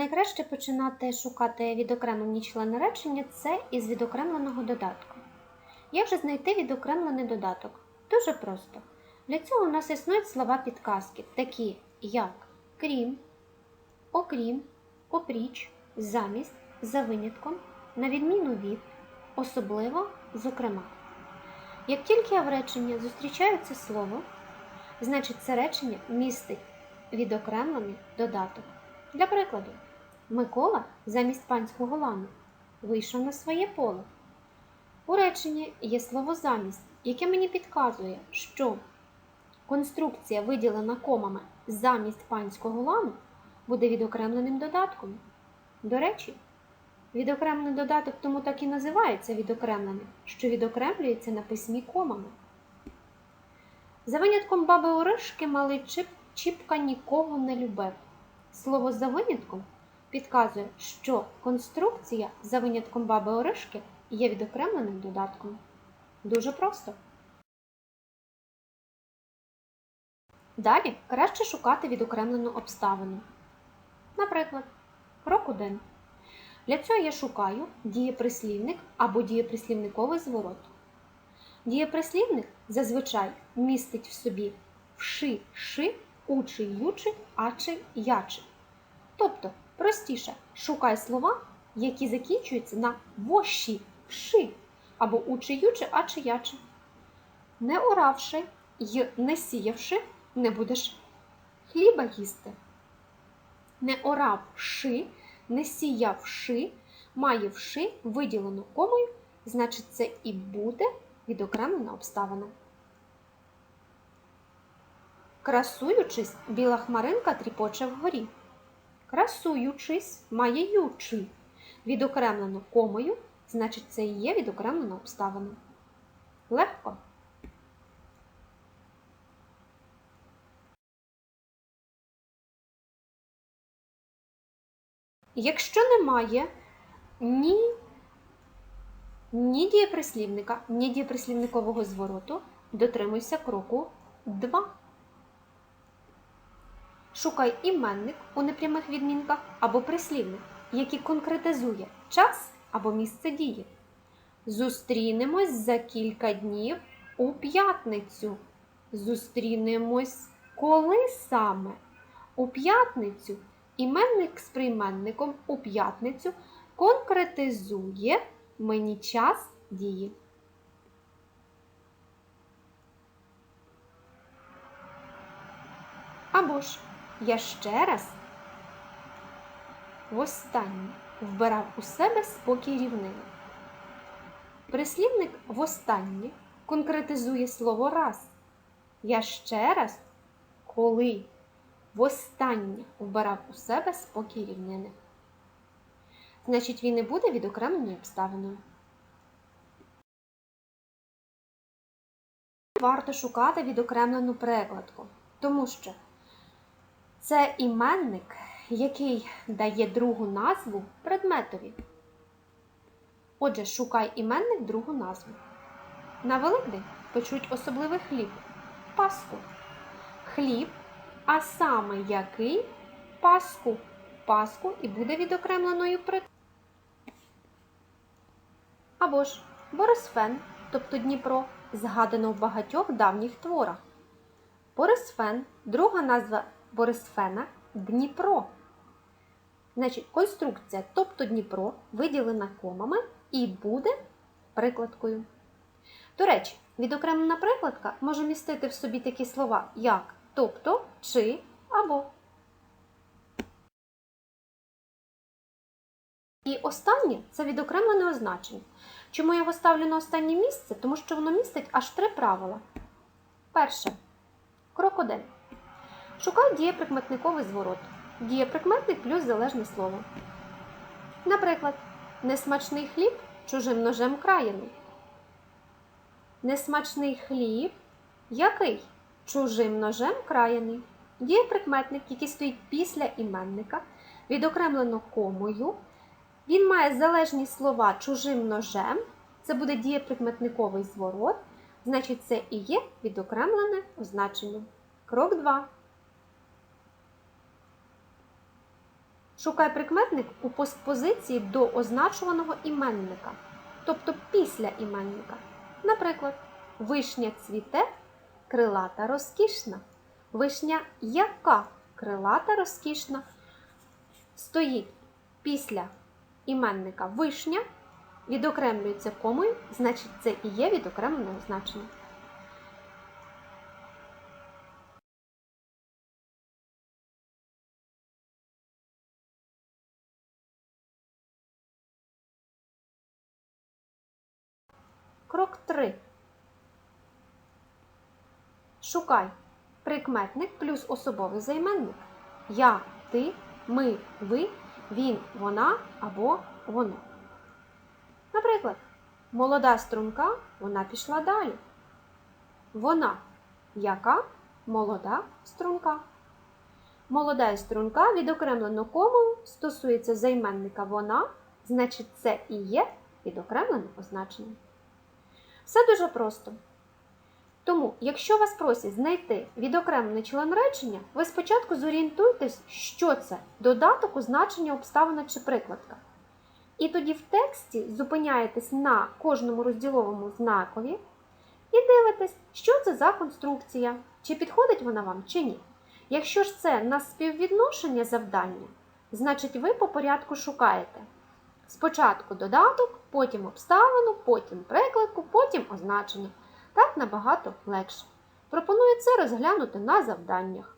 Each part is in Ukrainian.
Найкраще починати шукати відокремлені члени речення це із відокремленого додатку. Як же знайти відокремлений додаток? Дуже просто. Для цього у нас існують слова підказки, такі як крім, окрім, опріч, замість, за винятком, на відміну від, особливо, зокрема. Як тільки я в реченні зустрічаю це слово, значить це речення містить відокремлений додаток. Для прикладу, Микола замість панського лану вийшов на своє поле. У реченні є слово замість, яке мені підказує, що конструкція, виділена комами замість панського лану, буде відокремленим додатком. До речі, відокремлений додаток тому так і називається відокремленим, що відокремлюється на письмі комами. За винятком баби Оришки малий чіп, Чіпка нікого не любив. Слово за винятком підказує, що конструкція за винятком баби Оришки є відокремленим додатком. Дуже просто. Далі краще шукати відокремлену обставину. Наприклад, крок 1. Для цього я шукаю дієприслівник або дієприслівниковий зворот. Дієприслівник зазвичай містить в собі вши, ши, учи, ючи, ачи, ячи. Тобто, простіше, шукай слова, які закінчуються на воші, вши, або учи, ючи, ачи, ячи. Не оравши й не сіявши, не будеш хліба їсти. Не оравши, не сіявши, маєвши виділену комою, значить це і буде відокремлена обставина. Красуючись, біла хмаринка тріпоче вгорі. Красуючись, має ючи. Відокремлено комою, значить це і є відокремлена обставина. Легко. Якщо немає ні, ні дієприслівника, ні дієприслівникового звороту, дотримуйся кроку 2. Шукай іменник у непрямих відмінках або прислівник, який конкретизує час або місце дії. Зустрінемось за кілька днів у п'ятницю. Зустрінемось коли саме? У п'ятницю іменник з прийменником у п'ятницю конкретизує мені час дії. Або ж я ще раз востаннє вбирав у себе спокій рівнини. Прислівник востаннє конкретизує слово раз. Я ще раз, коли востаннє вбирав у себе спокій рівнини. Значить, він не буде відокремленою обставиною. Варто шукати відокремлену перекладку, тому що це іменник, який дає другу назву предметові. Отже, шукай іменник другу назву. На Великдень печуть особливий хліб паску. Хліб, а саме який паску. Паску і буде відокремленою при. Або ж Борисфен, тобто Дніпро, згадано в багатьох давніх творах. Борисфен, друга назва Борисфена Дніпро. Значить, конструкція, тобто Дніпро, виділена комами і буде прикладкою. До речі, відокремлена прикладка може містити в собі такі слова, як тобто, чи або. І останнє це відокремлене означення. Чому я його ставлю на останнє місце? Тому що воно містить аж три правила. Перше. Крок 1. Шукай дієприкметниковий зворот. Дієприкметник плюс залежне слово. Наприклад, несмачний хліб чужим ножем краяний. Несмачний хліб який? Чужим ножем краяний. Дієприкметник, який стоїть після іменника, відокремлено комою. Він має залежні слова чужим ножем. Це буде дієприкметниковий зворот. Значить, це і є відокремлене означення. Крок 2. Шукай прикметник у постпозиції до означуваного іменника, тобто після іменника. Наприклад, вишня цвіте, крилата розкішна. Вишня яка крилата розкішна. Стоїть після іменника вишня, відокремлюється комою, значить це і є відокремлене значення. Крок 3. Шукай прикметник плюс особовий займенник. Я, ти, ми, ви, він, вона або воно. Наприклад, молода струнка, вона пішла далі. Вона, яка молода струнка. Молода струнка відокремлено комою стосується займенника вона, значить це і є відокремлене означення. Все дуже просто. Тому, якщо вас просять знайти відокремлений член речення, ви спочатку зорієнтуйтесь, що це додаток у значення обставина чи прикладка. І тоді в тексті зупиняєтесь на кожному розділовому знакові і дивитесь, що це за конструкція, чи підходить вона вам, чи ні. Якщо ж це на співвідношення завдання, значить ви по порядку шукаєте. Спочатку додаток, потім обставину, потім прикладку, потім означення. Так набагато легше. Пропоную це розглянути на завданнях.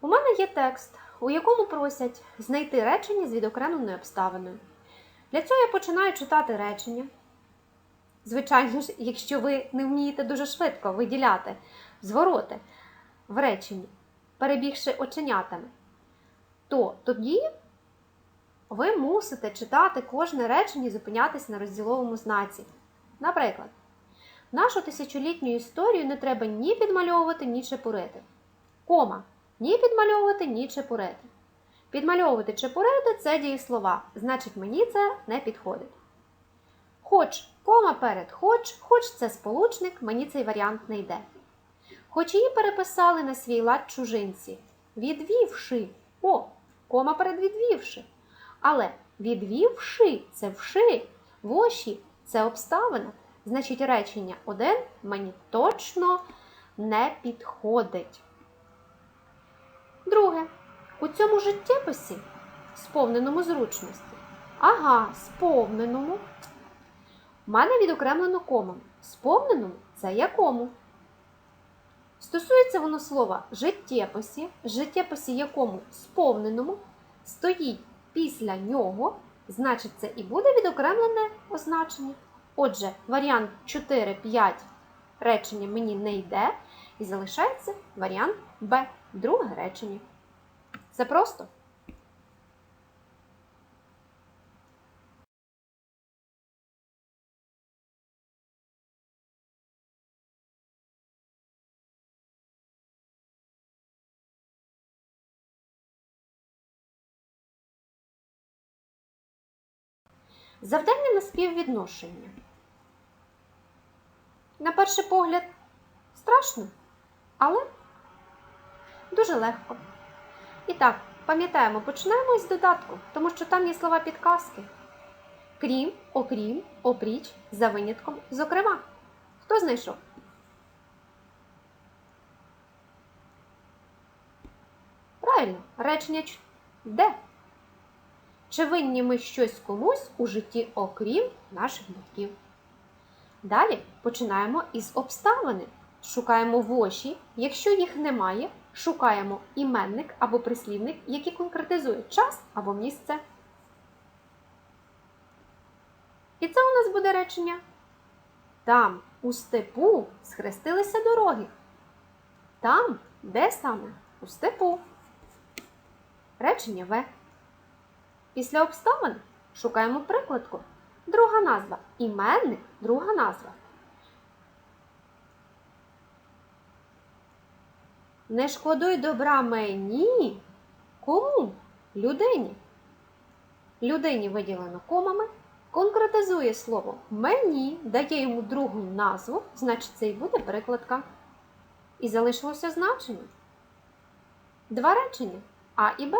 У мене є текст, у якому просять знайти речення з відокремленою обставиною. Для цього я починаю читати речення. Звичайно ж, якщо ви не вмієте дуже швидко виділяти звороти в реченні, перебігши оченятами, то тоді ви мусите читати кожне речення і зупинятись на розділовому знаці. Наприклад, нашу тисячолітню історію не треба ні підмальовувати, ні чепурити. Кома. Ні підмальовувати, ні чепурити. Підмальовувати чепурити це дієслова, значить мені це не підходить. Хоч кома перед хоч, хоч це сполучник, мені цей варіант не йде. Хоч її переписали на свій лад чужинці, відвівши. О, кома перед відвівши. Але відвівши це вши, воші це обставина. Значить, речення один мені точно не підходить. Друге. У цьому життєписі, сповненому зручності. Ага, сповненому. У мене відокремлено комом. Сповненому це якому? Стосується воно слова життєписі, життєписі якому сповненому стоїть після нього, значить, це і буде відокремлене означення. Отже, варіант 4-5 речення мені не йде, і залишається варіант Б, друге речення. Це просто. Завдання на співвідношення. На перший погляд, страшно, але дуже легко. І так, пам'ятаємо, почнемо із додатку, тому що там є слова підказки. Крім, окрім, опріч, за винятком, зокрема. Хто знайшов? Правильно, речення де? Чи винні ми щось комусь у житті, окрім наших батьків? Далі починаємо із обставини. Шукаємо воші. Якщо їх немає, шукаємо іменник або прислівник, який конкретизує час або місце. І це у нас буде речення. Там, у степу, схрестилися дороги. Там, де саме? У степу. Речення В. Після обставин шукаємо прикладку. Друга назва. Іменник, друга назва. Не шкодуй добра мені. Кому? Людині. Людині виділено комами. Конкретизує слово мені, дає йому другу назву, значить це і буде прикладка. І залишилося значення. Два речення А і Б.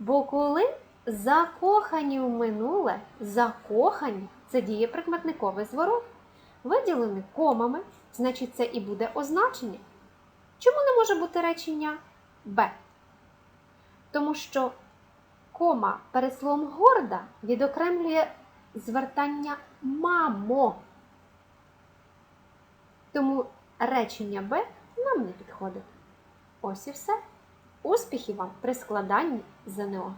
Бо коли закохані в минуле, закохані це дієприкметниковий зворот, виділений комами, значить це і буде означення. Чому не може бути речення Б? Тому що кома перед словом горда відокремлює звертання мамо. Тому речення Б нам не підходить. Ось і все. Успіхів вам при складанні ЗНО!